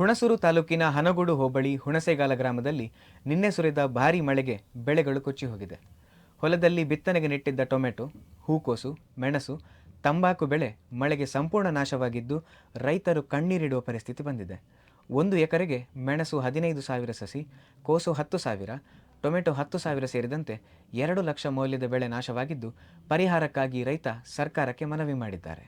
ಹುಣಸೂರು ತಾಲೂಕಿನ ಹನಗೋಡು ಹೋಬಳಿ ಹುಣಸೆಗಾಲ ಗ್ರಾಮದಲ್ಲಿ ನಿನ್ನೆ ಸುರಿದ ಭಾರೀ ಮಳೆಗೆ ಬೆಳೆಗಳು ಕೊಚ್ಚಿ ಹೋಗಿದೆ. ಹೊಲದಲ್ಲಿ ಬಿತ್ತನೆಗೆ ನೆಟ್ಟಿದ್ದ ಟೊಮೆಟೊ, ಹೂಕೋಸು, ಮೆಣಸು, ತಂಬಾಕು ಬೆಳೆ ಮಳೆಗೆ ಸಂಪೂರ್ಣ ನಾಶವಾಗಿದ್ದು ರೈತರು ಕಣ್ಣೀರಿಡುವ ಪರಿಸ್ಥಿತಿ ಬಂದಿದೆ. ಒಂದು ಎಕರೆಗೆ ಮೆಣಸು ಹದಿನೈದು ಸಾವಿರ ಸಸಿ, ಕೋಸು ಹತ್ತು ಸಾವಿರ, ಟೊಮೆಟೊ ಹತ್ತು ಸಾವಿರ ಸೇರಿದಂತೆ ಎರಡು ಲಕ್ಷ ಮೌಲ್ಯದ ಬೆಳೆ ನಾಶವಾಗಿದ್ದು ಪರಿಹಾರಕ್ಕಾಗಿ ರೈತ ಸರ್ಕಾರಕ್ಕೆ ಮನವಿ ಮಾಡಿದ್ದಾರೆ.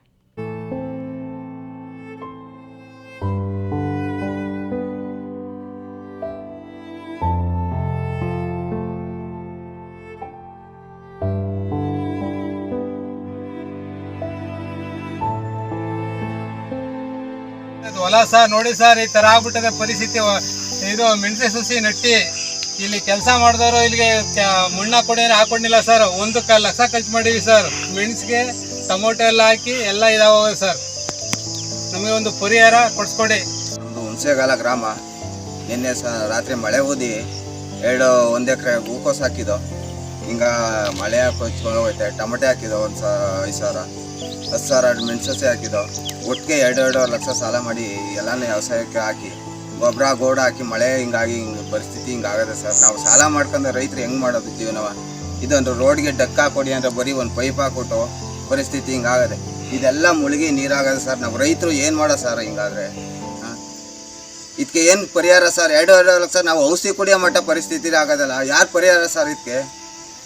ಇದು ಹೊಲ ಸರ್ ನೋಡಿ ಸರ್, ಈ ತರ ಆಗ್ಬಿಟ್ಟದೆ ಪರಿಸ್ಥಿತಿ. ಇದು ಮೆಣಸೆ ಸುಸಿ ನಟ್ಟಿ, ಇಲ್ಲಿ ಕೆಲಸ ಮಾಡಿದವರು ಇಲ್ಲಿಗೆ ಮುಣ್ಣಾ ಕೊಡಿ ಹಾಕೊಂಡಿಲ್ಲ ಸರ್. ಒಂದು ಕ, ಲಕ್ಷ ಖರ್ಚು ಮಾಡೀವಿ ಸರ್. ಮೆಣಸಿಗೆ ಟೊಮೊಟೊ ಎಲ್ಲ ಹಾಕಿ ಎಲ್ಲ ಇದಾವೆ ಸರ್. ನಮಗೆ ಒಂದು ಪರಿಹಾರ ಕೊಡಿಸ್ಕೊಡಿ. ನಮ್ಮದು ಹುಣಸೆಗಾಲ ಗ್ರಾಮ. ನಿನ್ನೆ ಸ, ರಾತ್ರಿ ಮಳೆ ಊದಿ ಎರಡು, ಒಂದು ಎಕರೆ ಹೂಕೋಸ್ ಹಾಕಿದ್ದು. ಹಿಂಗ ಮಳೆ ಕೊಚ್ಕೊಂಡು ಹೋಯ್ತೆ, ಟೊಮೆಟೊ ಹಾಕಿದ್ದು ಒಂದು ಸಾ, ಐದು ಸಾವಿರ ಹತ್ತು ಸಾವಿರ ಎರಡು ಮೆಣಸಸೆ ಹಾಕಿದ್ದು ಒಟ್ಟಿಗೆ ಎರಡು ಎರಡೂವರೆ ಲಕ್ಷ ಸಾಲ ಮಾಡಿ ಎಲ್ಲನೂ ವ್ಯವಸಾಯಕ್ಕೆ ಹಾಕಿ ಗೊಬ್ಬರ ಗೋಡ ಹಾಕಿ ಮಳೆ ಹಿಂಗಾಗಿ ಹಿಂಗೆ ಪರಿಸ್ಥಿತಿ ಹಿಂಗಾಗದೆ ಸರ್. ನಾವು ಸಾಲ ಮಾಡ್ಕೊಂಡು ರೈತರು ಹೆಂಗೆ ಮಾಡೋದು ಜೀವನವ ಇದೊಂದು ರೋಡ್ಗೆ ಡಕ್ಕ ಕೊಡಿ ಅಂದರೆ ಬರೀ ಒಂದು ಪೈಪ್ ಹಾಕ್ಬಿಟ್ಟು ಪರಿಸ್ಥಿತಿ ಹಿಂಗಾಗದೆ ಇದೆಲ್ಲ ಮುಳುಗಿ ನೀರಾಗದೆ ಸರ್. ನಾವು ರೈತರು ಏನು ಮಾಡೋ ಸರ್ ಹಿಂಗಾದರೆ? ಇದಕ್ಕೆ ಏನು ಪರಿಹಾರ ಸರ್? ಎರಡು ಎರಡು ಲಕ್ಷ, ನಾವು ಔಷಧಿ ಕುಡಿಯೋ ಮಟ್ಟ ಪರಿಸ್ಥಿತಿ ಆಗೋದಲ್ಲ. ಯಾರು ಪರಿಹಾರ ಸರ್ ಇದಕ್ಕೆ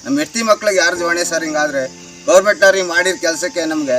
ನಮ್ಮ ಹೆಂಡತಿ ಮಕ್ಳಿಗೆ ಯಾರು ಜೋಣೆ ಸರ್ ಹಿಂಗಾದ್ರೆ ಗೌರ್ಮೆಂಟ್ನವ್ರಿಗೆ ಮಾಡಿದ ಕೆಲಸಕ್ಕೆ ನಮಗೆ